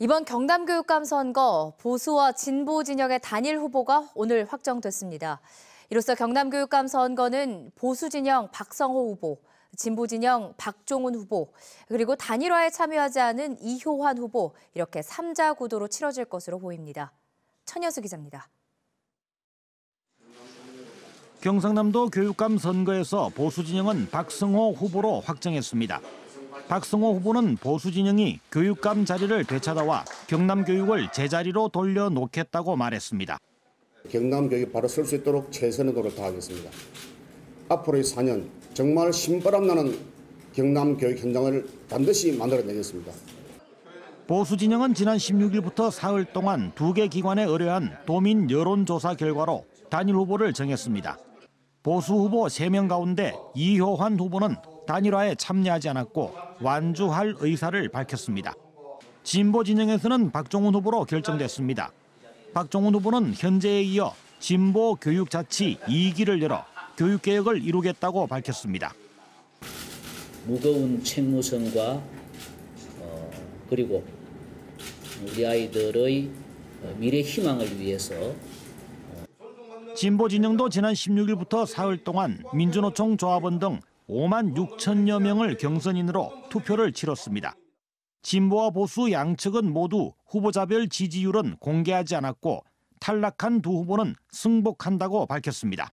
이번 경남교육감 선거 보수와 진보 진영의 단일 후보가 오늘 확정됐습니다. 이로써 경남교육감 선거는 보수 진영 박성호 후보, 진보 진영 박종훈 후보, 그리고 단일화에 참여하지 않은 이효환 후보 이렇게 3자 구도로 치러질 것으로 보입니다. 천여수 기자입니다. 경상남도 교육감 선거에서 보수 진영은 박성호 후보로 확정했습니다. 박성호 후보는 보수 진영이 교육감 자리를 되찾아와 경남 교육을 제자리로 돌려놓겠다고 말했습니다. 경남 교육이 바로 설 수 있도록 최선의 노력을 다하겠습니다. 앞으로의 4년 정말 신바람 나는 경남 교육 현장을 반드시 만들어내겠습니다. 보수 진영은 지난 16일부터 사흘 동안 두 개 기관에 의뢰한 도민 여론조사 결과로 단일 후보를 정했습니다. 보수 후보 3명 가운데 이효환 후보는 단일화에 참여하지 않았고 완주할 의사를 밝혔습니다. 진보 진영에서는 박종훈 후보로 결정됐습니다. 박종훈 후보는 현재에 이어 진보 교육자치 2기를 열어 교육개혁을 이루겠다고 밝혔습니다. 무거운 책무성과 어, 그리고 우리 아이들의 어, 미래 희망을 위해서 진보 진영도 지난 16일부터 사흘 동안 민주노총 조합원 등 5만 6천여 명을 경선인으로 투표를 치렀습니다. 진보와 보수 양측은 모두 후보자별 지지율은 공개하지 않았고 탈락한 두 후보는 승복한다고 밝혔습니다.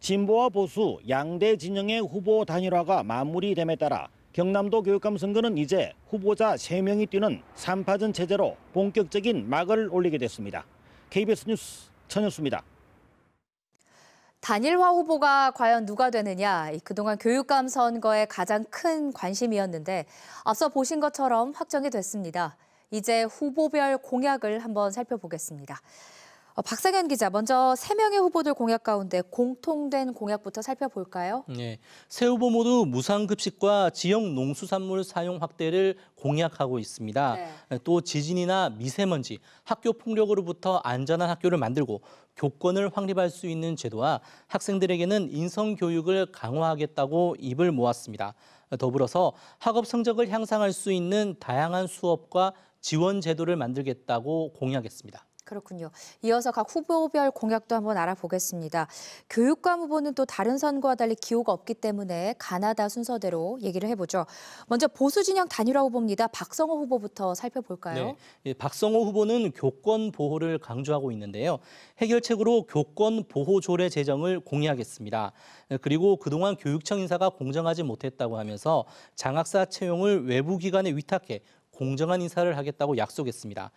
진보와 보수 양대 진영의 후보 단일화가 마무리됨에 따라 경남도 교육감 선거는 이제 후보자 3명이 뛰는 3파전 체제로 본격적인 막을 올리게 됐습니다. KBS 뉴스 천현수입니다. 단일화 후보가 과연 누가 되느냐, 그동안 교육감 선거의 가장 큰 관심이었는데 앞서 보신 것처럼 확정이 됐습니다. 이제 후보별 공약을 한번 살펴보겠습니다. 어, 박상현 기자, 먼저 세 명의 후보들 공약 가운데 공통된 공약부터 살펴볼까요? 네, 세 후보 모두 무상급식과 지역 농수산물 사용 확대를 공약하고 있습니다. 네. 또 지진이나 미세먼지, 학교 폭력으로부터 안전한 학교를 만들고 교권을 확립할 수 있는 제도와 학생들에게는 인성 교육을 강화하겠다고 입을 모았습니다. 더불어서 학업 성적을 향상할 수 있는 다양한 수업과 지원 제도를 만들겠다고 공약했습니다. 그렇군요. 이어서 각 후보별 공약도 한번 알아보겠습니다. 교육감 후보는 또 다른 선거와 달리 기호가 없기 때문에 가나다 순서대로 얘기를 해보죠. 먼저 보수 진영 단일화 후보입니다. 박성호 후보부터 살펴볼까요? 네, 예, 박성호 후보는 교권 보호를 강조하고 있는데요. 해결책으로 교권 보호 조례 제정을 공약했습니다. 예, 그리고 그동안 교육청 인사가 공정하지 못했다고 하면서 장학사 채용을 외부 기관에 위탁해 공정한 인사를 하겠다고 약속했습니다.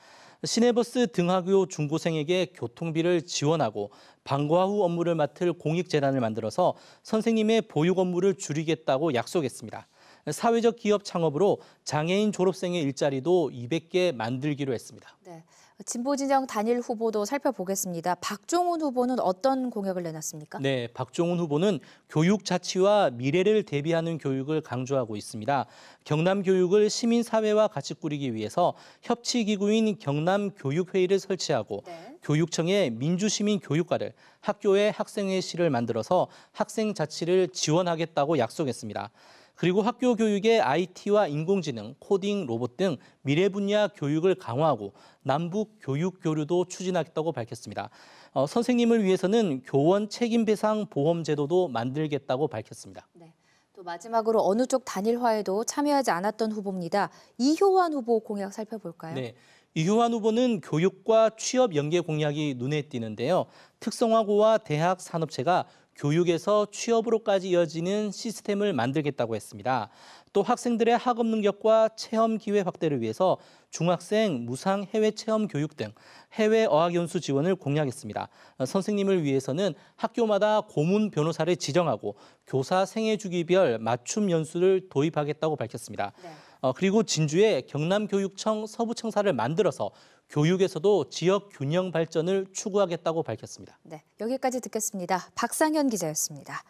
시내버스 등하교 중고생에게 교통비를 지원하고 방과 후 업무를 맡을 공익재단을 만들어서 선생님의 보육 업무를 줄이겠다고 약속했습니다. 사회적 기업 창업으로 장애인 졸업생의 일자리도 200개 만들기로 했습니다. 네. 진보 진영 단일 후보도 살펴보겠습니다. 박종훈 후보는 어떤 공약을 내놨습니까? 네, 박종훈 후보는 교육 자치와 미래를 대비하는 교육을 강조하고 있습니다. 경남 교육을 시민 사회와 같이 꾸리기 위해서 협치 기구인 경남 교육 회의를 설치하고 네. 교육청의 민주시민 교육과를 학교의 학생회실을 만들어서 학생 자치를 지원하겠다고 약속했습니다. 그리고 학교 교육의 IT와 인공지능, 코딩, 로봇 등 미래 분야 교육을 강화하고 남북 교육 교류도 추진하겠다고 밝혔습니다. 어, 선생님을 위해서는 교원 책임 배상 보험 제도도 만들겠다고 밝혔습니다. 네. 또 마지막으로 어느 쪽 단일화에도 참여하지 않았던 후보입니다. 이효환 후보 공약 살펴볼까요? 네. 이효환 후보는 교육과 취업 연계 공약이 눈에 띄는데요. 특성화고와 대학 산업체가 교육에서 취업으로까지 이어지는 시스템을 만들겠다고 했습니다. 또 학생들의 학업 능력과 체험 기회 확대를 위해서 중학생 무상 해외 체험 교육 등 해외 어학 연수 지원을 공약했습니다. 어, 선생님을 위해서는 학교마다 고문 변호사를 지정하고 교사 생애 주기별 맞춤 연수를 도입하겠다고 밝혔습니다. 네. 어, 그리고 진주에 경남교육청 서부청사를 만들어서 교육에서도 지역 균형 발전을 추구하겠다고 밝혔습니다. 네. 여기까지 듣겠습니다. 박상현 기자였습니다.